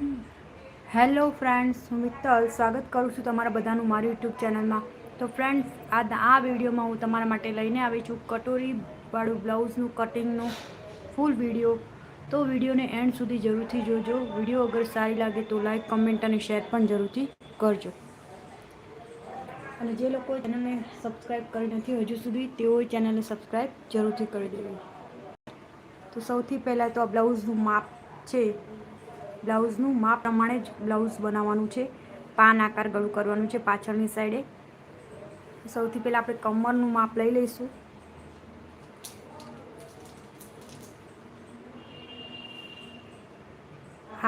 Hello friends, હું મિત્તલ. સ્વાગત કરું છું તમારા બધાનું મારી યુટ્યુબ ચેનલમાં. તો ફ્રેન્ડ્સ, આ આ વિડીયોમાં હું તમારા માટે લઈને આવી છું કટોરીવાળું બ્લાઉઝનું કટિંગનું ફૂલ વીડિયો. તો વિડીયોને એન્ડ સુધી જરૂરથી જોજો. વીડિયો અગર સારી લાગે તો લાઈક, કમેન્ટ અને શેર પણ જરૂરથી કરજો. અને જે લોકો ચેનલને સબસ્ક્રાઈબ કરી નથી, હજુ સુધી તેઓએ ચેનલને સબસ્ક્રાઈબ જરૂરથી કરી દેવી તો સૌથી પહેલાં તો આ બ્લાઉઝનું માપ છે બ્લાઉઝનું માપ પ્રમાણે જ બ્લાઉઝ બનાવવાનું છે. પાન આકાર ગળું કરવાનું છે પાછળની સાઈડે સૌથી પહેલાં આપણે કમરનું માપ લઈ લઈશું.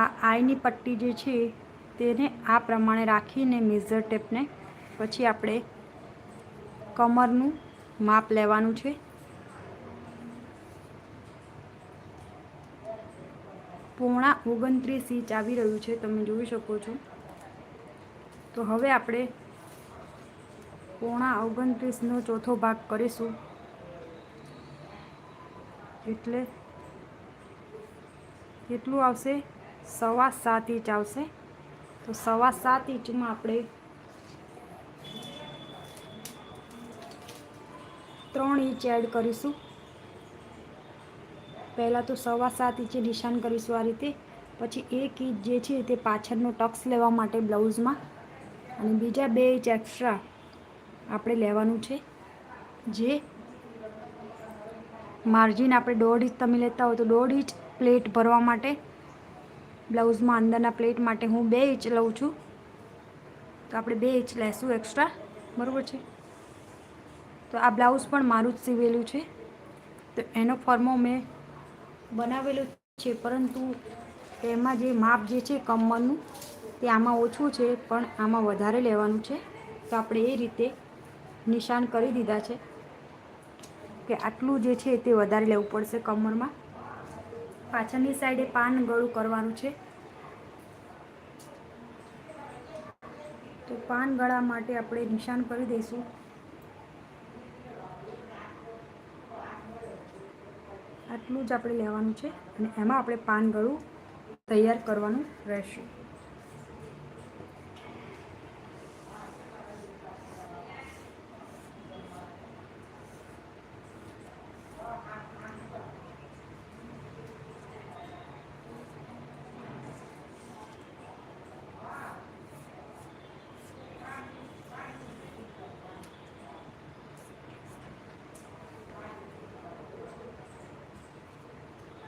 આ આઈની પટ્ટી જે છે તેને આ પ્રમાણે રાખીને મેઝર ટેપને પછી આપણે કમરનું માપ લેવાનું છે. પોણા ઓગણત્રીસ ઇંચ આવી રહ્યું છે, તમે જોઈ શકો છો. તો હવે આપણે પોણા ઓગણત્રીસનો ચોથો ભાગ કરીશું. એટલે કેટલું આવશે સવા સાત ઇંચ આવશે. તો સવા સાત ઇંચમાં આપણે ત્રણ ઇંચ એડ કરીશું. પહેલાં તો સવા સાત ઇંચે નિશાન કરીશું આ રીતે. પછી એક ઇંચ જે છે તે પાછળનો ટક્સ લેવા માટે બ્લાઉઝમાં. અને બીજા બે ઇંચ એક્સ્ટ્રા આપણે લેવાનું છે. જે માર્જિન આપણે દોઢ ઇંચ તમે લેતા હો તો દોઢ ઇંચ પ્લેટ ભરવા માટે બ્લાઉઝમાં અંદરના પ્લેટ માટે હું બે ઇંચ લઉં છું. તો આપણે બે ઇંચ લેશું એક્સ્ટ્રા. બરાબર છે? તો આ બ્લાઉઝ પણ મારું જ સીવેલું છે. તો એનો ફોર્મો મેં બનાવેલું છે, પરંતુ એમાં જે માપ જે છે કમરનું, તે આમાં ઓછું છે, પણ આમાં વધારે લેવાનું છે. તો આપણે એ રીતે નિશાન કરી દીધા છે કે આટલું જે છે તે વધારે લેવું પડશે કમરમાં. પાછળની સાઈડે પાન ગળું કરવાનું છે. તો પાન ગળા માટે આપણે નિશાન કરી દઈશું. આટલું જ આપણે લેવાનું છે અને એમાં આપણે પાન ગળું તૈયાર કરવાનું રહેશે.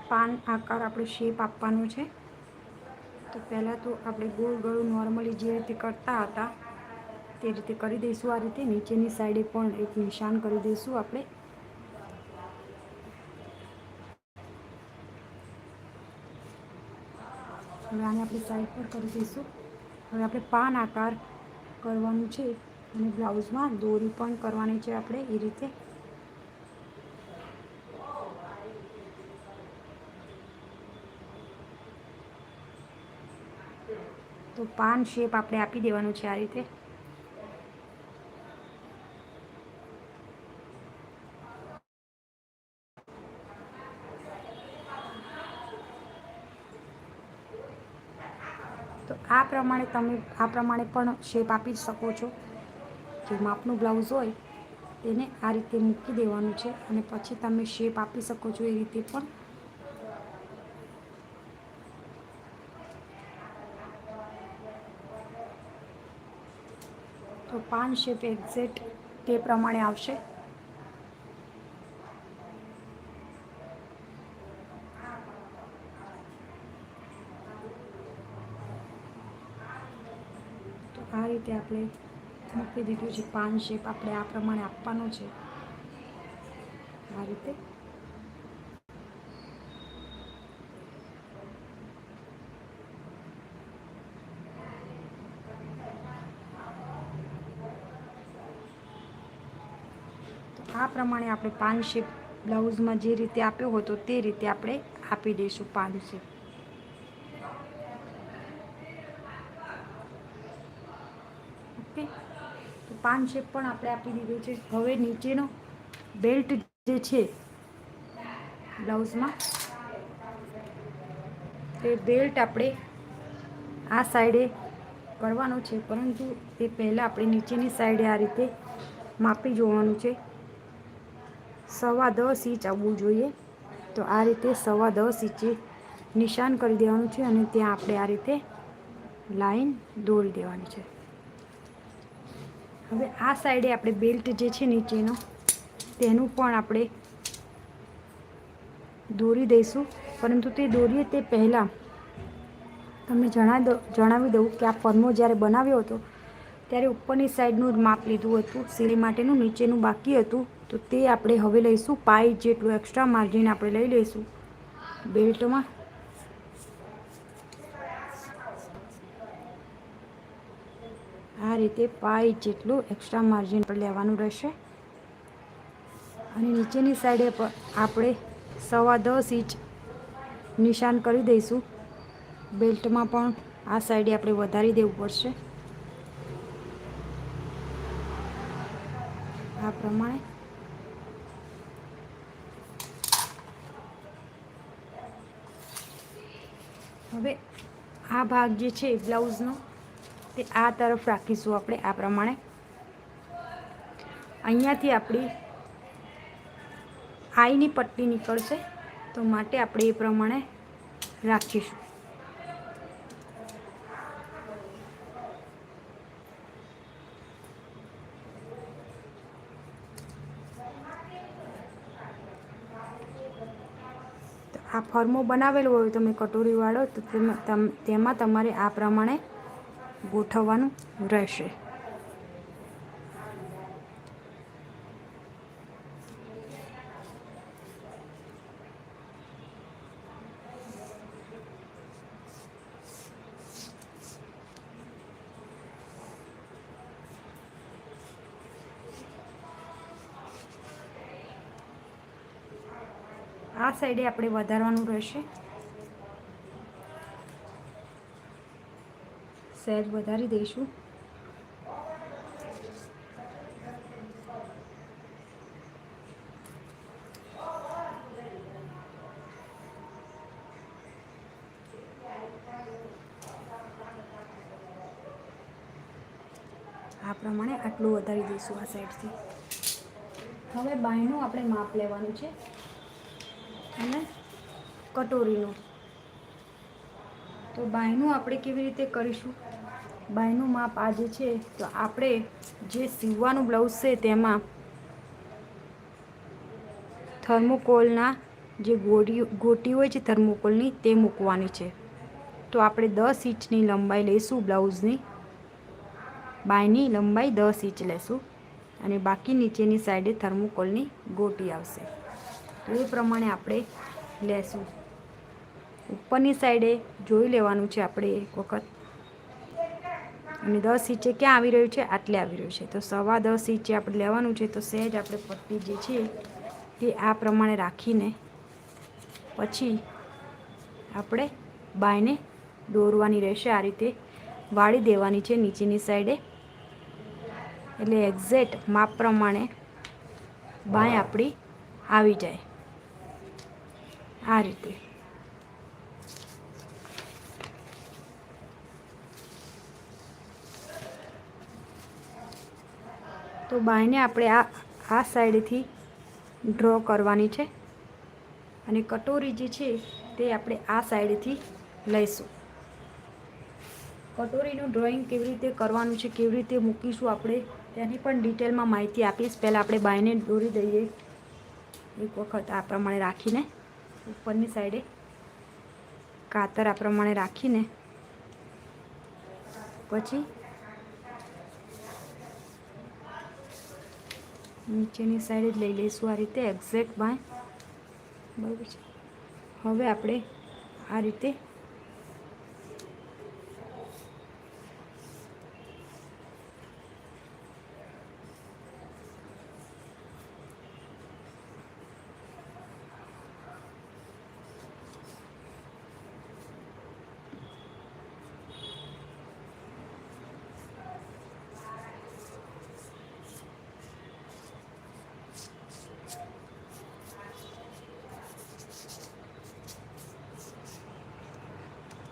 પાન આકાર આપણે શેપ આપવાનો છે. તો પહેલાં તો આપણે ગોળ ગળું નોર્મલી જે રીતે કરતા હતા તે રીતે કરી દઈશું આ રીતે. નીચેની સાઈડે પણ એક નિશાન કરી દઈશું આપણે. હવે આને આપણે સાઈડ પર કરી દઈશું. હવે આપણે પાન આકાર કરવાનું છે અને બ્લાઉઝમાં દોરી પણ કરવાની છે આપણે એ રીતે. તો પાન શેપ આપણે આપી દેવાનું છે આ રીતે. તો આ પ્રમાણે તમે, આ પ્રમાણે પણ શેપ આપી શકો છો. જે માપનું બ્લાઉઝ હોય, તેને આ રીતે મૂકી દેવાનું છે અને પછી તમે શેપ આપી શકો છો એ રીતે પણ તો પાન શેપ એક્ઝેક્ટ તે પ્રમાણે આવશે. તો આ રીતે આપણે મૂકી દીધું છે. પાન શેપ આપણે આ પ્રમાણે આપવાનો છે. આ રીતે. આ પ્રમાણે આપણે પાન શેપ બ્લાઉઝમાં જે રીતે આપ્યો હતો તે રીતે આપણે આપી દઈશું પાન શેપ ઓકે? તો પાન શેપ પણ આપણે આપી દીધો છે. હવે નીચેનો બેલ્ટ જે છે બ્લાઉઝમાં તે બેલ્ટ આપણે આ સાઈડે કરવાનો છે. પરંતુ તે પહેલાં આપણે નીચેની સાઈડે આ રીતે માપી જોવાનું છે. સવા દસ ઇંચ આવવું જોઈએ. તો આ રીતે સવા દસ ઇંચે નિશાન કરી દેવાનું છે અને ત્યાં આપણે આ રીતે લાઈન દોરી દેવાની છે. હવે આ સાઈડે આપણે બેલ્ટ જે છે નીચેનો, તેનું પણ આપણે દોરી દઈશું. પરંતુ તે દોરીએ તે પહેલાં તમને જણાવી દઉં જણાવી દઉં કે આ ફર્મો જ્યારે બનાવ્યો હતો, ત્યારે ઉપરની સાઈડનું માપ લીધું હતું. સીલી માટેનું, નીચેનું બાકી હતું. તો તે આપણે હવે લઈશું પાઈ જેટલું એક્સ્ટ્રા માર્જિન આપણે લઈ લઈશું. બેલ્ટમાં આ રીતે પાઈ જેટલું એક્સ્ટ્રા માર્જિન પર લેવાનું રહેશે. અને નીચેની સાઈડે પર આપણે સવા દસ ઇંચ નિશાન કરી દઈશું. બેલ્ટમાં પણ આ સાઈડે આપણે વધારી દેવું પડશે. આ પ્રમાણે હવે આ ભાગ જે છે બ્લાઉઝનો, તે આ તરફ રાખીશું આપણે આ પ્રમાણે. અહીંયાથી આપણી આઈની પટ્ટી નીકળશે, તો માટે આપણે એ પ્રમાણે રાખીશું તો આ ફર્મો બનાવેલો હોય તમે કટોરીવાળો તો તેમાં તમ- તેમાં તમારે આ પ્રમાણે ગોઠવવાનું રહેશે આ સાઈડે આપણે વધારવાનું રહેશે. સહેજ વધારી દઈશું. આ પ્રમાણે આટલું વધારી દઈશું આ સાઈડથી. હવે બાયનું આપણે માપ લેવાનું છે. અને કટોરીનું. તો બાયનું આપણે કેવી રીતે કરીશું? બાયનું માપ આ જે છે, તો આપણે જે સીવવાનું બ્લાઉઝ છે તેમાં થર્મોકોલના જે ગોટી ગોટી હોય છે થર્મોકોલની તે મૂકવાની છે. તો આપણે દસ ઇંચની લંબાઈ લઈશું બ્લાઉઝની બાયની લંબાઈ દસ ઇંચ લેશું. અને બાકી નીચેની સાઈડે થર્મોકોલની ગોટી આવશે. એ પ્રમાણે આપણે લેશું. ઉપરની સાઈડે જોઈ લેવાનું છે આપણે એક વખત. અને દસ ઇંચે ક્યાં આવી રહ્યું છે? આટલે આવી રહ્યું છે. તો સવા દસ ઇંચે આપણે લેવાનું છે. તો સહેજ આપણે પટ્ટી જે છે તે આ પ્રમાણે રાખીને પછી આપણે બાયને દોરવાની રહેશે. આ રીતે વાળી દેવાની છે નીચેની સાઈડે. એટલે એક્ઝેક્ટ માપ પ્રમાણે બાય આપણી આવી જાય. આ રીતે. તો બાયને આપણે આ આ સાઈડથી ડ્રો કરવાની છે. અને કટોરી જે છે તે આપણે આ સાઈડથી લઈશું. કટોરીનું ડ્રોઈંગ કેવી રીતે કરવાનું છે, કેવી રીતે મૂકીશું આપણે, તેની પણ ડિટેલમાં માહિતી આપીશ. પહેલાં આપણે બાયને દોરી દઈએ. એક વખત આ પ્રમાણે રાખીને. ઉપરની સાઈડે કાતર આ પ્રમાણે રાખીને પછી નીચેની સાઈડે જ લઈ લઈશું આ રીતે એક્ઝેક્ટ બાય. બરાબર છે. હવે આપણે આ રીતે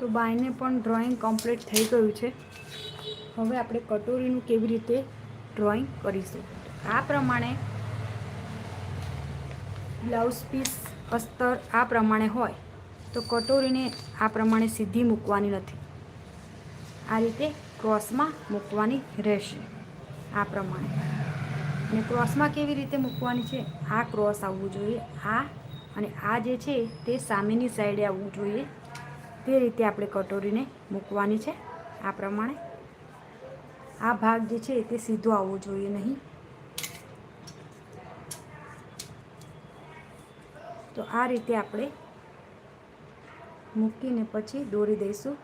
તો બાયને પણ ડ્રોઈંગ કમ્પ્લીટ થઈ ગયું છે. હવે આપણે કટોરીનું કેવી રીતે ડ્રોઈંગ કરીશું? આ પ્રમાણે બ્લાઉઝ પીસ અસ્તર આ પ્રમાણે હોય, તો કટોરીને આ પ્રમાણે સીધી મૂકવાની નથી. આ રીતે ક્રોસમાં મૂકવાની રહેશે, આ પ્રમાણે. અને ક્રોસમાં કેવી રીતે મૂકવાની છે? આ ક્રોસ આવવું જોઈએ, આ અને આ જે છે તે સામેની સાઈડે આવવું જોઈએ. તે રીતે આપણે કટોરીને મૂકવાની છે આ પ્રમાણે. આ ભાગ જે છે તે સીધો આવવો જોઈએ નહીં. તો આ રીતે આપણે મૂકીને પછી દોરી દઈશું.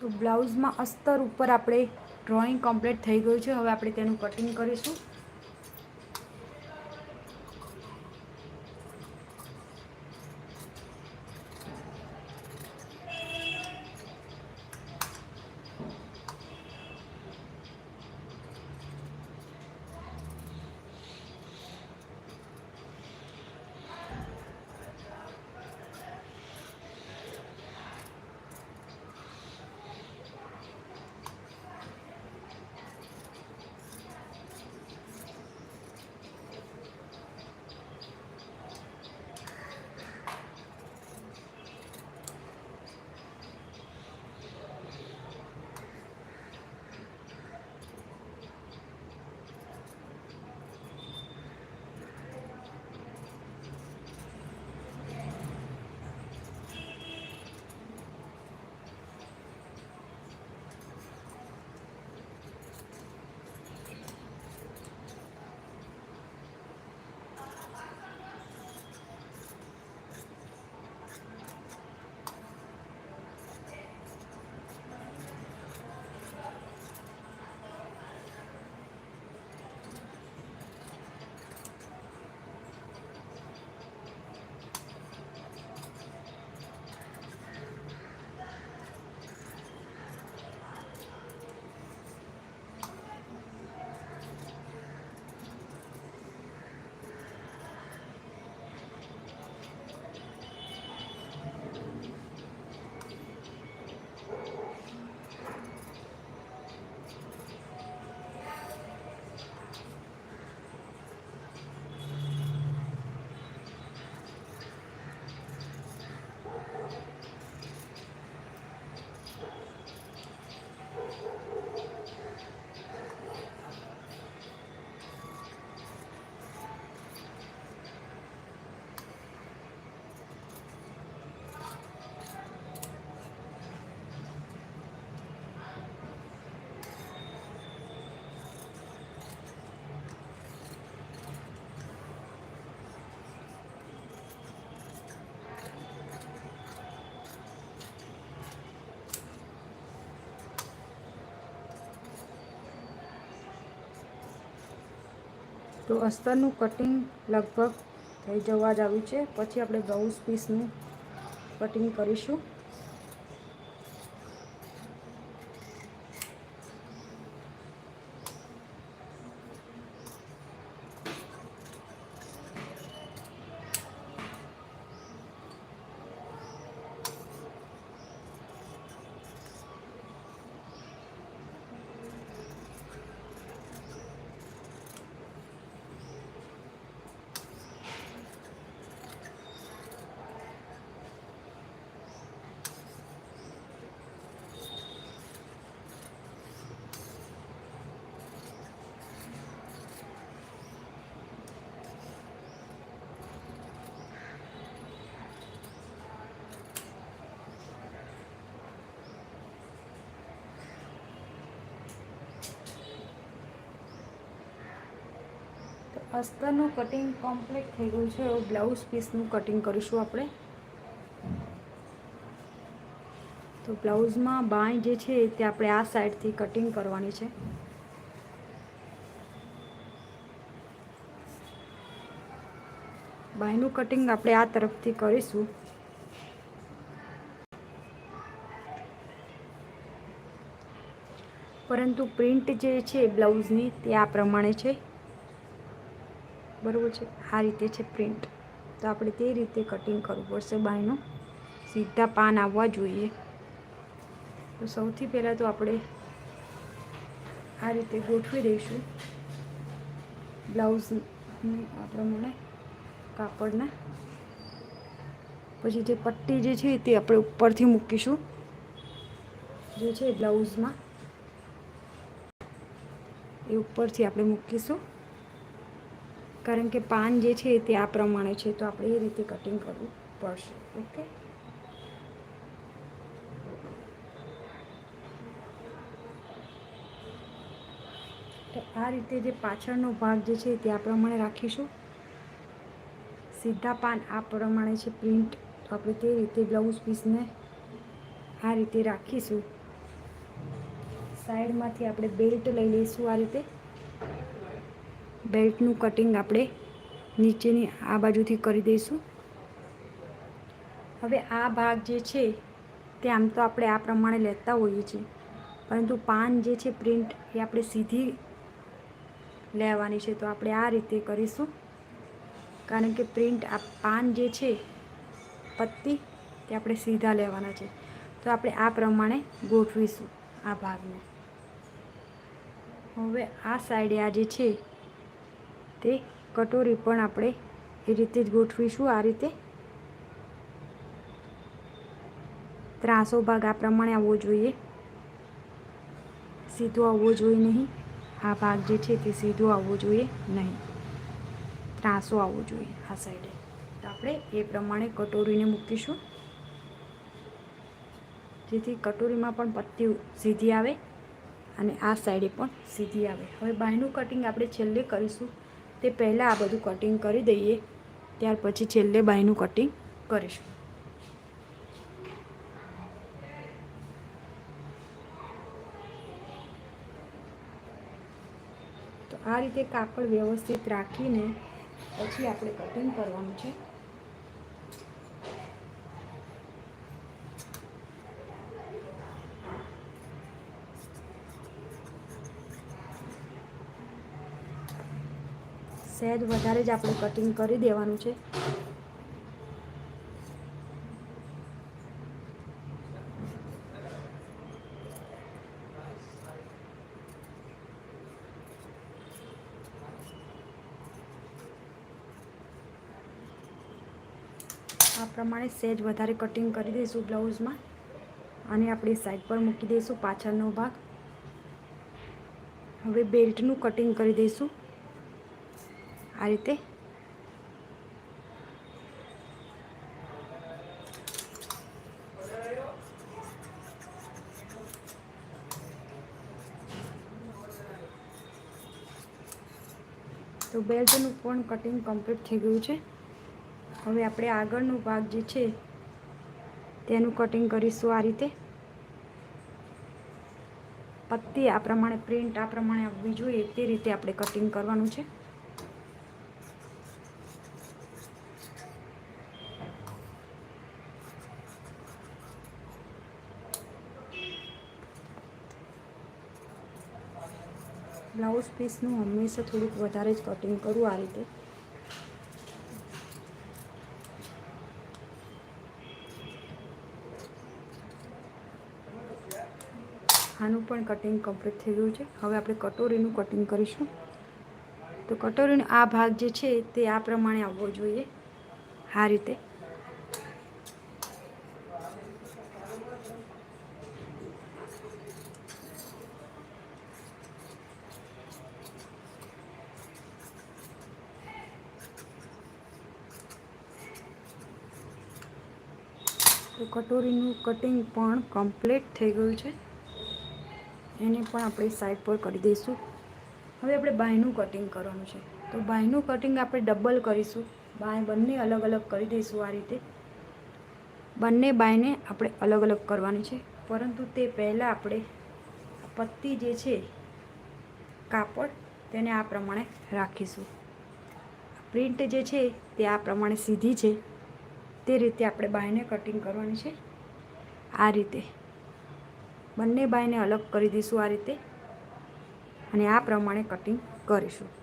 તો બ્લાઉઝમાં અસ્તર ઉપર આપણે ડ્રોઈંગ કમ્પ્લીટ થઈ ગયું છે. હવે આપણે તેનું કટિંગ કરીશું. તો અસ્તરનું કટિંગ લગભગ થઈ જવા જ આવ્યું છે. પછી આપણે બ્લાઉઝ પીસનું કટિંગ કરીશું. અસ્તરનું કટિંગ કમ્પ્લીટ થઈ ગયું છે. એવું બ્લાઉઝ પીસનું કટિંગ કરીશું આપણે. તો બ્લાઉઝમાં બાંય જે છે તે આપણે આ સાઈડથી કટિંગ કરવાની છે. બાયનું કટિંગ આપણે આ તરફથી કરીશું. પરંતુ પ્રિન્ટ જે છે બ્લાઉઝની તે આ પ્રમાણે છે. બરાબર છે? આ રીતે છે પ્રિન્ટ તો આપણે તે રીતે કટિંગ કરવું પડશે બાયનું. સીધા પાન આવવા જોઈએ. તો સૌથી પહેલાં તો આપણે આ રીતે ગોઠવી દઈશું. બ્લાઉઝ પ્રમાણે કાપડને. પછી જે પટ્ટી જે છે તે આપણે ઉપરથી મૂકીશું. જે છે બ્લાઉઝમાં. એ ઉપરથી આપણે મૂકીશું. કારણ કે પાન જે છે તે આ પ્રમાણે છે, તો આપણે એ રીતે કટિંગ કરવું પડશે ઓકે તો આ રીતે જે પાછળનો ભાગ જે છે તે આ પ્રમાણે રાખીશું. સીધા પાન આ પ્રમાણે છે પ્રિન્ટ તો આપણે તે રીતે બ્લાઉઝ પીસને આ રીતે રાખીશું. સાઈડમાંથી આપણે બેલ્ટ લઈ લઈશું આ રીતે. બેલ્ટનું કટિંગ આપણે નીચેની આ બાજુથી કરી દઈશું. હવે આ ભાગ જે છે તે આમ તો આપણે આ પ્રમાણે લેતા હોઈએ છીએ. પરંતુ પાન જે છે પ્રિન્ટ એ આપણે સીધી લેવાની છે તો આપણે આ રીતે કરીશું. કારણ કે પ્રિન્ટ આ પાન જે છે પત્તી તે આપણે સીધા લેવાના છે. તો આપણે આ પ્રમાણે ગોઠવીશું આ ભાગને. હવે આ સાઈડે આ જે છે તે કટોરી પણ આપણે એ રીતે જ ગોઠવીશું, આ રીતે. ત્રાસો ભાગ આ પ્રમાણે આવવો જોઈએ. સીધો આવવો જોઈએ નહીં. આ ભાગ જે છે તે સીધો આવવો જોઈએ નહીં. ત્રાસો આવવો જોઈએ આ સાઈડે. તો આપણે એ પ્રમાણે કટોરીને મૂકીશું. જેથી કટોરીમાં પણ પત્તી સીધી આવે અને આ સાઈડે પણ સીધી આવે. હવે બાયનું કટિંગ આપણે છેલ્લે કરીશું. તે પહેલાં આ બધું કટિંગ કરી દઈએ. ત્યાર પછી છેલ્લે બાયનું કટિંગ કરીશું. તો આ રીતે કાપડ વ્યવસ્થિત રાખીને પછી આપણે કટિંગ કરવાનું છે. સહેજ વધારે જ આપણે કટિંગ કરી દેવાનું છે. આ પ્રમાણે સહેજ વધારે કટિંગ કરી દઈશું બ્લાઉઝમાં અને આપણે સાઈડ પર મૂકી દઈશું પાછળનો ભાગ. હવે બેલ્ટનું કટિંગ કરી દઈશું. આ રીતે તો બેલ્ટનું પણ કટિંગ કમ્પ્લીટ થઈ ગયું છે. હવે આપણે આગળનો ભાગ જે છે, તેનું કટિંગ કરીશું આ રીતે. પત્તી આ પ્રમાણે પ્રિન્ટ આ પ્રમાણે આવવી જોઈએ, તે રીતે આપણે કટિંગ કરવાનું છે. બ્લાઉઝ પીસનું હંમેશા થોડુંક વધારે જ કટિંગ કરું આ રીતે. આનું પણ કટિંગ કમ્પ્લીટ થઈ ગયું છે. હવે આપણે કટોરીનું કટિંગ કરીશું. તો કટોરીનો આ ભાગ જે છે તે આ પ્રમાણે આવવો જોઈએ. આ રીતે. તો કટોરીનું કટિંગ પણ કમ્પ્લીટ થઈ ગયું છે. એને પણ આપણે સાઈડ પર કરી દઈશું. હવે આપણે બાયનું કટિંગ કરવાનું છે. તો બાયનું કટિંગ આપણે ડબલ કરીશું. બાય બંને અલગ અલગ કરી દઈશું આ રીતે. બંને બાયને આપણે અલગ અલગ કરવાની છે. પરંતુ તે પહેલાં આપણે પત્તી જે છે, કાપડ, તેને આ પ્રમાણે રાખીશું. પ્રિન્ટ જે છે, તે આ પ્રમાણે સીધી છે. તે રીતે આપણે બાયને કટિંગ કરવાની છે. આ રીતે. બંને બાયને અલગ કરી દઈશું આ રીતે. અને આ પ્રમાણે કટિંગ કરીશું.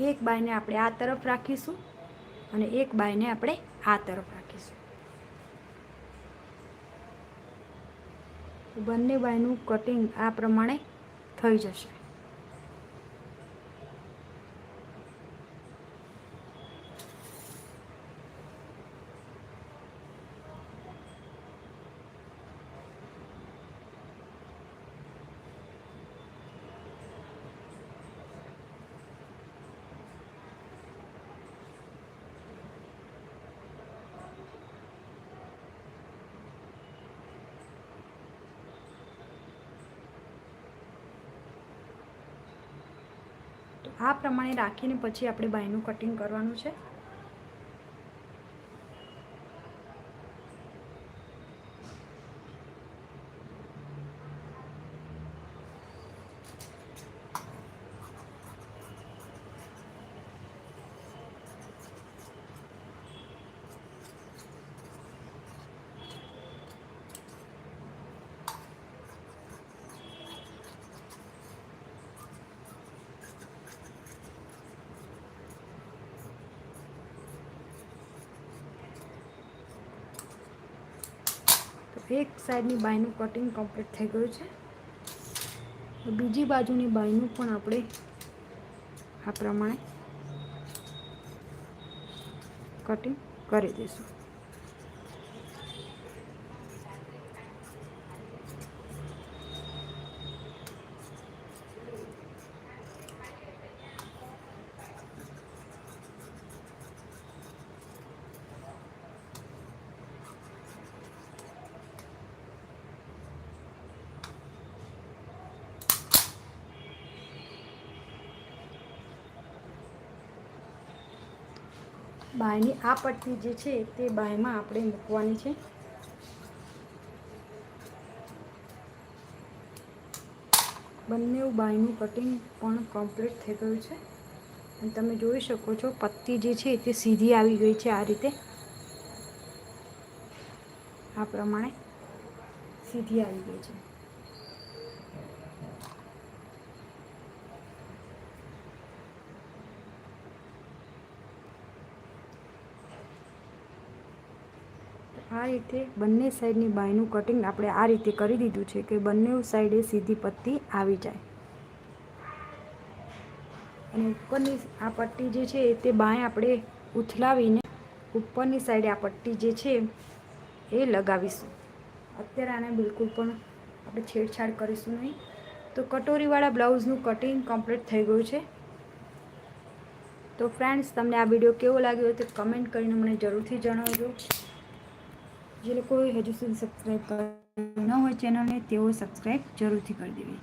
એક બાયને આપણે આ તરફ રાખીશું અને એક બાયને આપણે આ તરફ રાખીશું. બંને બાયનું કટિંગ આ પ્રમાણે થઈ જશે. આ પ્રમાણે રાખીને પછી આપણે બાયનું કટિંગ કરવાનું છે. એક સાઈડની બાયનું કટિંગ કમ્પ્લીટ થઈ ગયું છે. બીજી બાજુની બાયનું પણ આપણે આ પ્રમાણે કટિંગ કરી દઈશું. બાયની આ પટ્ટી જે છે તે બાયમાં આપણે મૂકવાની છે. બંને બાયનું કટિંગ પણ કમ્પ્લીટ થઈ ગયું છે. અને તમે જોઈ શકો છો પત્તી જે છે તે સીધી આવી ગઈ છે આ રીતે. આ પ્રમાણે સીધી આવી ગઈ છે. આ રીતે બંને સાઈડની બાયનું કટિંગ આપણે આ રીતે કરી દીધું છે કે બંને સાઈડે સીધી પટ્ટી આવી જાય. અને ઉપરની આ પટ્ટી જે છે તે બાય આપણે ઉથલાવીને ઉપરની સાઈડે આ પટ્ટી જે છે એ લગાવીશું. અત્યારે આને બિલકુલ પણ આપણે છેડછાડ કરીશું નહીં. તો કટોરીવાળા બ્લાઉઝનું કટિંગ કમ્પ્લીટ થઈ ગયું છે. તો ફ્રેન્ડ્સ, તમને આ વીડિયો કેવો લાગ્યો તે કમેન્ટ કરીને મને જરૂરથી જણાવજો. જે લોકોએ હજુ સુધી સબસ્ક્રાઈબ ન હોય ચેનલને તેઓ સબસ્ક્રાઈબ જરૂરથી કરી દેવી.